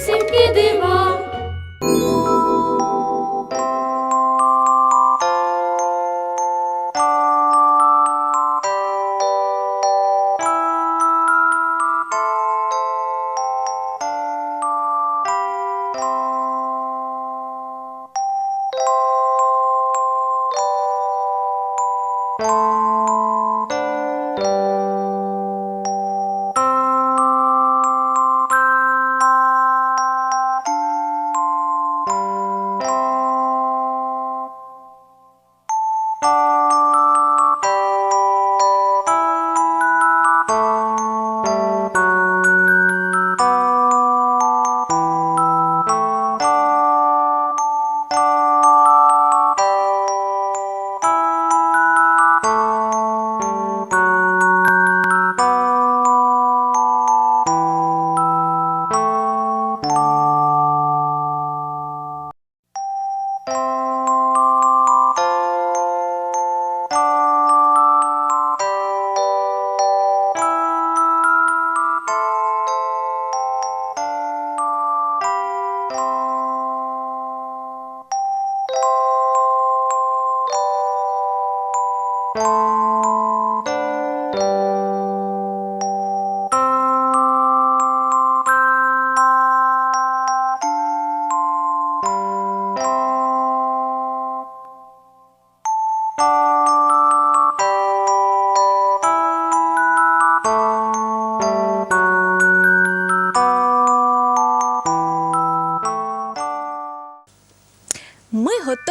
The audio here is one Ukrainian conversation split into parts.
Страшнісінькі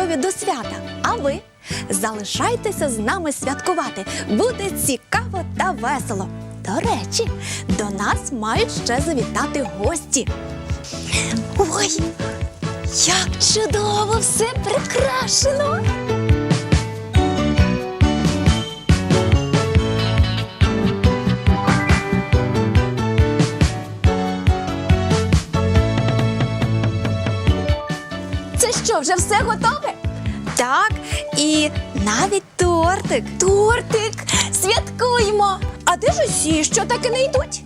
готові до свята. А ви залишайтеся з нами святкувати. Буде цікаво та весело. До речі, до нас мають ще завітати гості. Ой, як чудово все прикрашено! Це що, вже все готове? Так, і навіть тортик. Тортик! Святкуємо! А де ж усі, що так і не йдуть?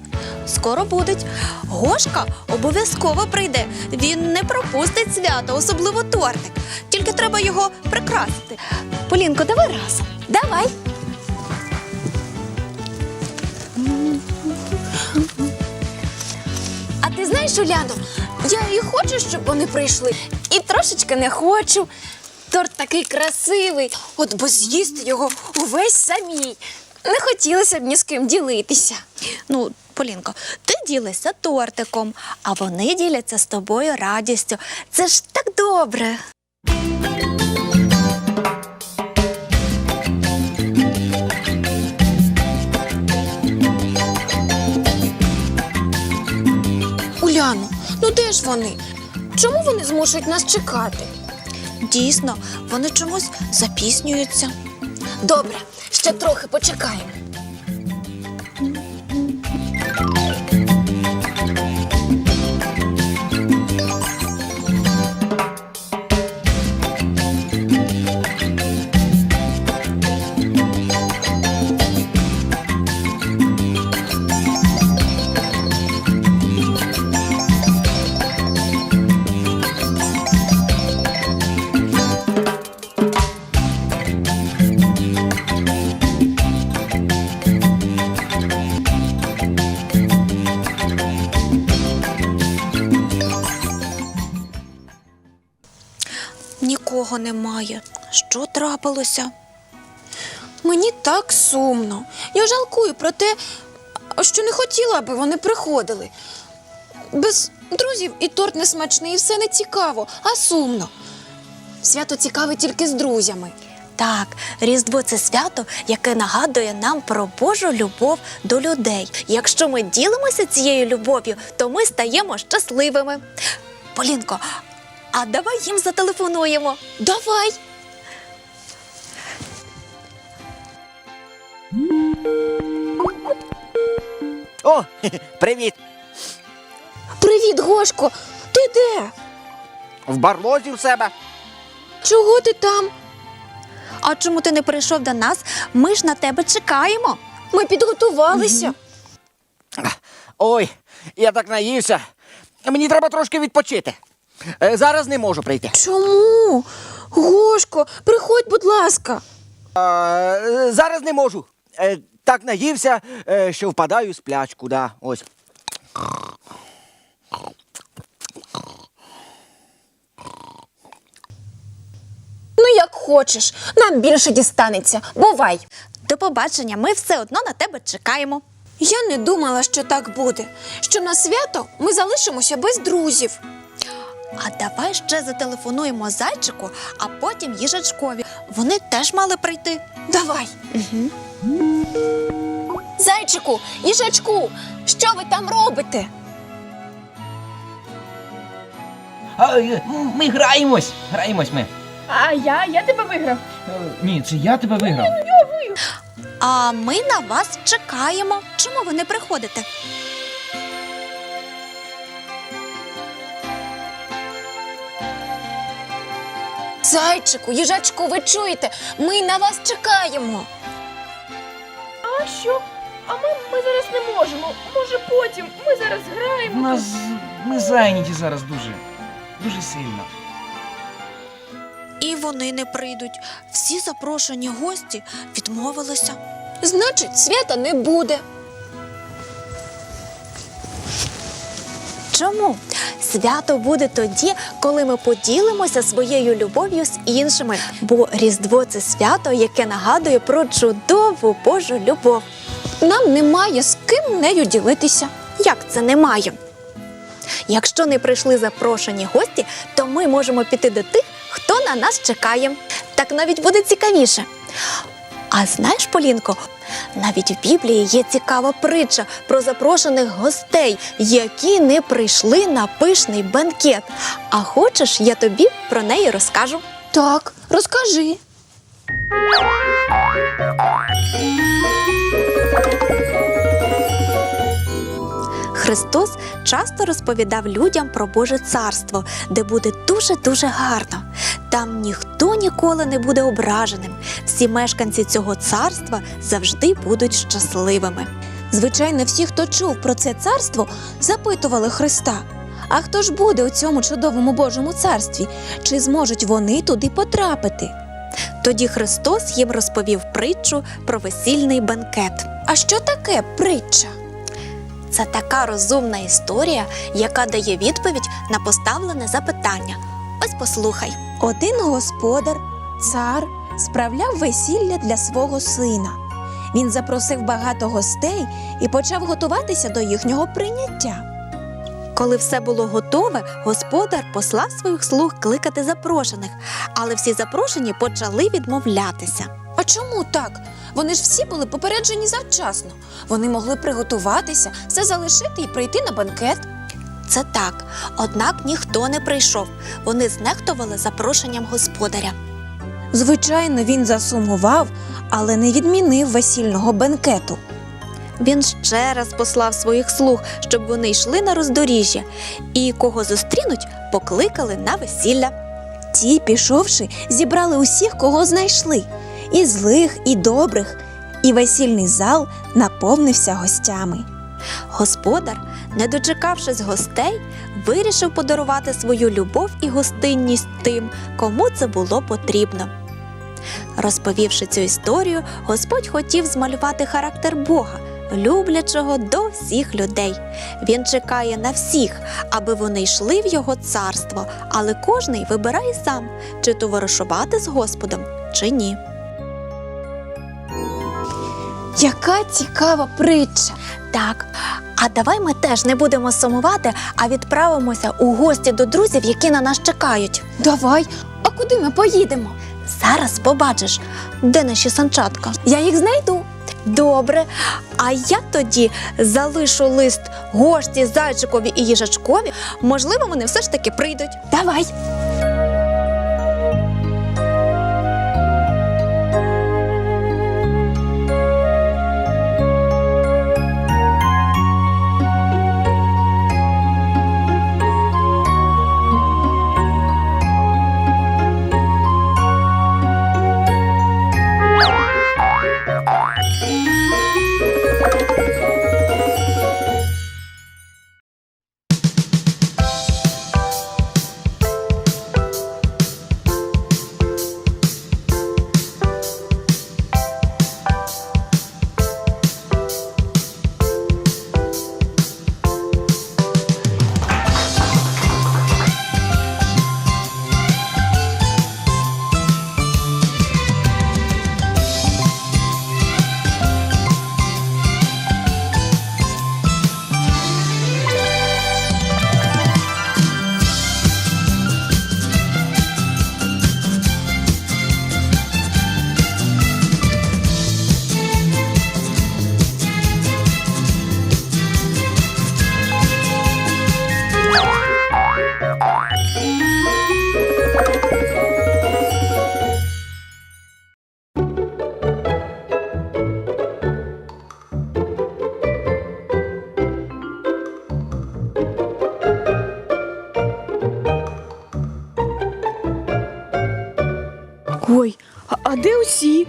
Скоро будуть. Гошка обов'язково прийде. Він не пропустить свято, особливо тортик. Тільки треба його прикрасити. Полінко, давай разом. Давай. А ти знаєш, Уляно, я і хочу, щоб вони прийшли, і трошечки не хочу. Торт такий красивий, от бо з'їсти його увесь самій. Не хотілося б ні з ким ділитися. Ну, Полінко, ти ділишся тортиком, а вони діляться з тобою радістю. Це ж так добре. Де ж вони? Чому вони змушують нас чекати? Дійсно, вони чомусь запіснюються. Добре, ще трохи почекаємо. Нікого немає. Що трапилося? Мені так сумно. Я жалкую про те, що не хотіла, аби вони приходили. Без друзів і торт не смачний, і все не цікаво, а сумно. Свято цікаве тільки з друзями. Так, Різдво це свято, яке нагадує нам про Божу любов до людей. Якщо ми ділимося цією любов'ю, то ми стаємо щасливими. Полінко, а давай їм зателефонуємо. Давай. О, привіт! Привіт, Гошко. Ти де? В барлозі в себе. Чого ти там? А чому ти не прийшов до нас? Ми ж на тебе чекаємо. Ми підготувалися. Ой, я так наївся. Мені треба трошки відпочити. Е, Зараз не можу прийти. Чому? Гошко, приходь, будь ласка. Е, Зараз не можу. Е, Так наївся, е, що впадаю в сплячку, да. Ось. Ну, як хочеш, нам більше дістанеться. Бувай. До побачення, ми все одно на тебе чекаємо. Я не думала, що так буде. Що на свято ми залишимося без друзів. А давай ще зателефонуємо зайчику, а потім їжачкові. Вони теж мали прийти. Давай. Зайчику, їжачку, що ви там робите? А, е, ми граємось. Граємось ми. А я, я тебе виграв. Е, Ні, це я тебе виграв. А ми на вас чекаємо. Чому ви не приходите? Зайчику, їжачку, ви чуєте? Ми на вас чекаємо. А що? А ми, ми зараз не можемо. Може потім. Ми зараз У граємо. нас ми зайняті зараз дуже. Дуже сильно. І вони не прийдуть. Всі запрошені гості відмовилися. Значить, свята не буде. Чому? Свято буде тоді, коли ми поділимося своєю любов'ю з іншими. Бо Різдво це свято, яке нагадує про чудову Божу любов. Нам немає з ким нею ділитися. Як це немає? Якщо не прийшли запрошені гості, то ми можемо піти до тих, хто на нас чекає. Так навіть буде цікавіше. А знаєш, Полінко, навіть в Біблії є цікава притча про запрошених гостей, які не прийшли на пишний бенкет. А хочеш, я тобі про неї розкажу. Так, розкажи. Христос часто розповідав людям про Боже царство, де буде дуже-дуже гарно. Там ніхто ніколи не буде ображеним. Всі мешканці цього царства завжди будуть щасливими. Звичайно, всі, хто чув про це царство, запитували Христа. А хто ж буде у цьому чудовому Божому царстві? Чи зможуть вони туди потрапити? Тоді Христос їм розповів притчу про весільний бенкет. А що таке притча? Це така розумна історія, яка дає відповідь на поставлене запитання. Ось послухай. Один господар, цар, справляв весілля для свого сина. Він запросив багато гостей і почав готуватися до їхнього прийняття. Коли все було готове, господар послав своїх слуг кликати запрошених, але всі запрошені почали відмовлятися. А чому так? Вони ж всі були попереджені завчасно. Вони могли приготуватися, все залишити і прийти на банкет. Це так, однак ніхто не прийшов. Вони знехтували запрошенням господаря. Звичайно, він засумував, але не відмінив весільного бенкету. Він ще раз послав своїх слуг, щоб вони йшли на роздоріжжя, і кого зустрінуть, покликали на весілля. Ті, пішовши, зібрали усіх, кого знайшли, і злих, і добрих, і весільний зал наповнився гостями. Господар, не дочекавшись гостей, вирішив подарувати свою любов і гостинність тим, кому це було потрібно. Розповівши цю історію, Господь хотів змалювати характер Бога, люблячого до всіх людей. Він чекає на всіх, аби вони йшли в його царство, але кожний вибирає сам, чи товаришувати з Господом, чи ні. Яка цікава притча! Так, а давай ми теж не будемо сумувати, а відправимося у гості до друзів, які на нас чекають. Давай, а куди ми поїдемо? Зараз побачиш, де наші санчатка. Я їх знайду. Добре. А я тоді залишу лист гості, зайчикові і їжачкові. Можливо, вони все ж таки прийдуть. Давай. Ой, а, а де усі?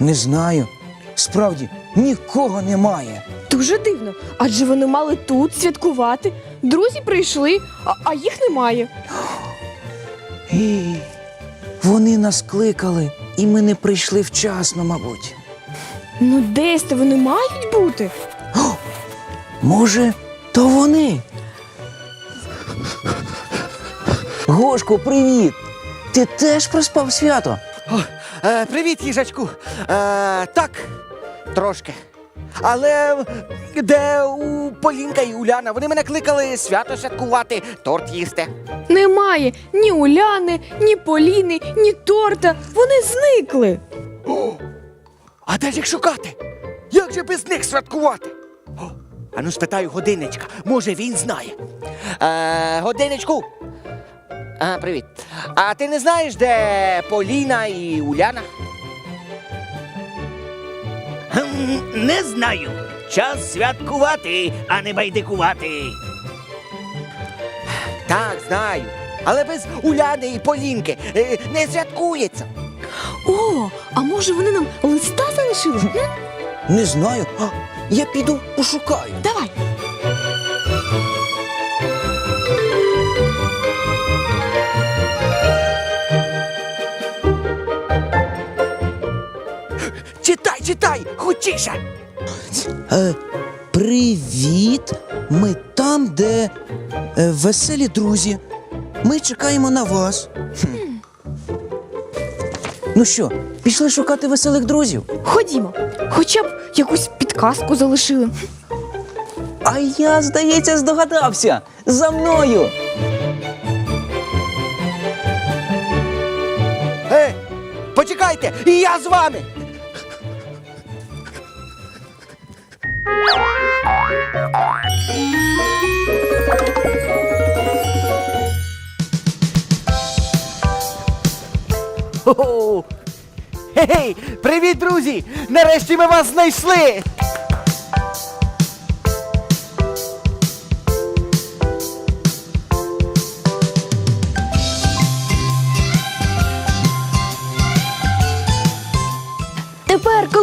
Не знаю. Справді, нікого немає. Дуже дивно, адже вони мали тут святкувати. Друзі прийшли, а, а їх немає. І вони нас кликали, і ми не прийшли вчасно, мабуть. Ну десь то вони мають бути. Може, то вони? Гошко, привіт! Ти теж проспав свято? Е, привіт, їжачку. Е, так, трошки. Але де у Полінка і Уляна? Вони мене кликали свято святкувати, торт їсти. Немає ні Уляни, ні Поліни, ні торта. Вони зникли. А де ж їх шукати? Як же без них святкувати? О, а ну спитаю годинничка, може він знає. Е, годиничку. А, привіт. А ти не знаєш, де Поліна і Уляна? Не знаю. Час святкувати, а не байдикувати. Так, знаю. Але без Уляни і Полінки е, не святкується. О, а може вони нам листа залишили? Не знаю. Я піду пошукаю. Давай. Читай, хочіше. Е, привіт! Ми там, де е, веселі друзі. Ми чекаємо на вас. Хм. Ну що, пішли шукати веселих друзів? Ходімо. Хоча б якусь підказку залишили. А я, здається, здогадався. За мною. Е, почекайте, і я з вами. Хо-хо! Гей, привіт, друзі! Нарешті ми вас знайшли!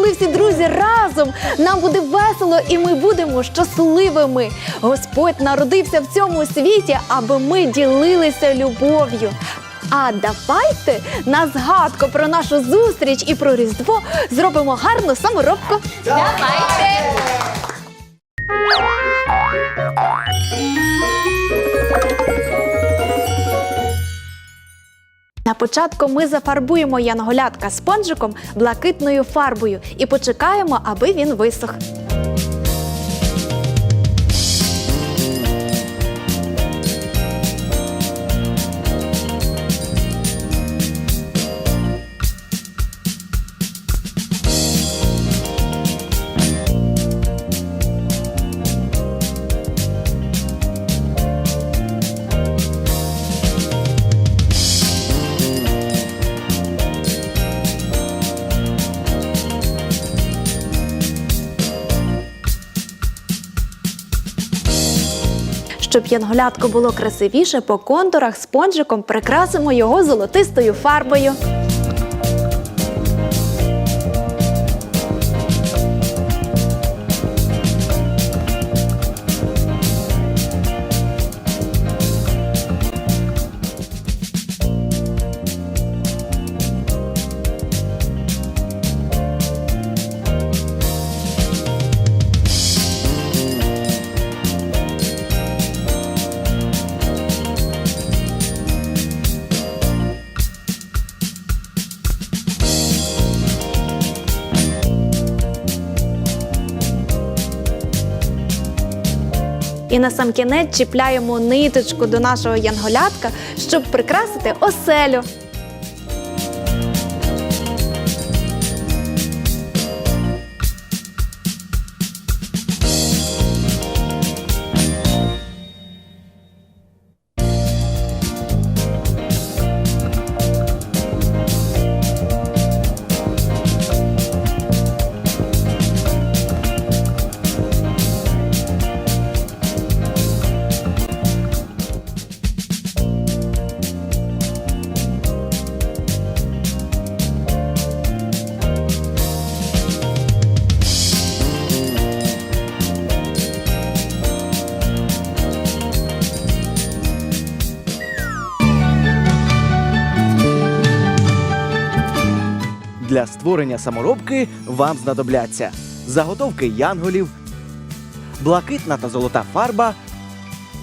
Коли всі друзі разом, нам буде весело і ми будемо щасливими. Господь народився в цьому світі, аби ми ділилися любов'ю. А давайте на згадку про нашу зустріч і про Різдво зробимо гарну саморобку. Давайте! Початку ми зафарбуємо янголятка спонжиком блакитною фарбою і почекаємо, аби він висох. Щоб янголятко було красивіше, по контурах спонжиком прикрасимо його золотистою фарбою. І на сам кінець чіпляємо ниточку до нашого янголятка, щоб прикрасити оселю. Для створення саморобки вам знадобляться заготовки янголів, блакитна та золота фарба,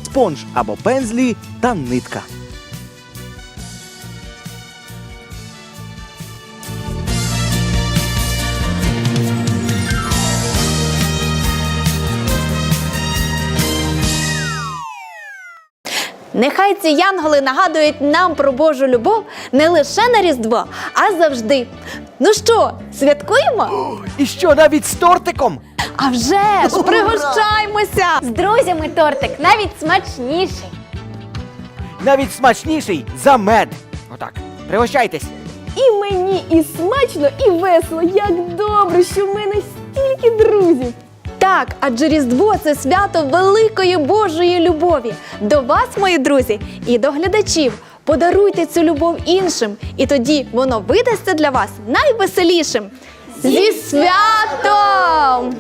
спонж або пензлі та нитка. Нехай ці янголи нагадують нам про Божу любов не лише на Різдво, а завжди. Ну що, святкуємо? І що навіть з тортиком? А вже ж пригощаймося! З друзями тортик навіть смачніший. Навіть смачніший за мед. Отак. Пригощайтесь. І мені і смачно, і весело. Як добре, що в мене стільки друзів. Так, адже Різдво це свято великої Божої любові. До вас, мої друзі, і до глядачів. Подаруйте цю любов іншим, і тоді воно видасться для вас найвеселішим. Зі святом!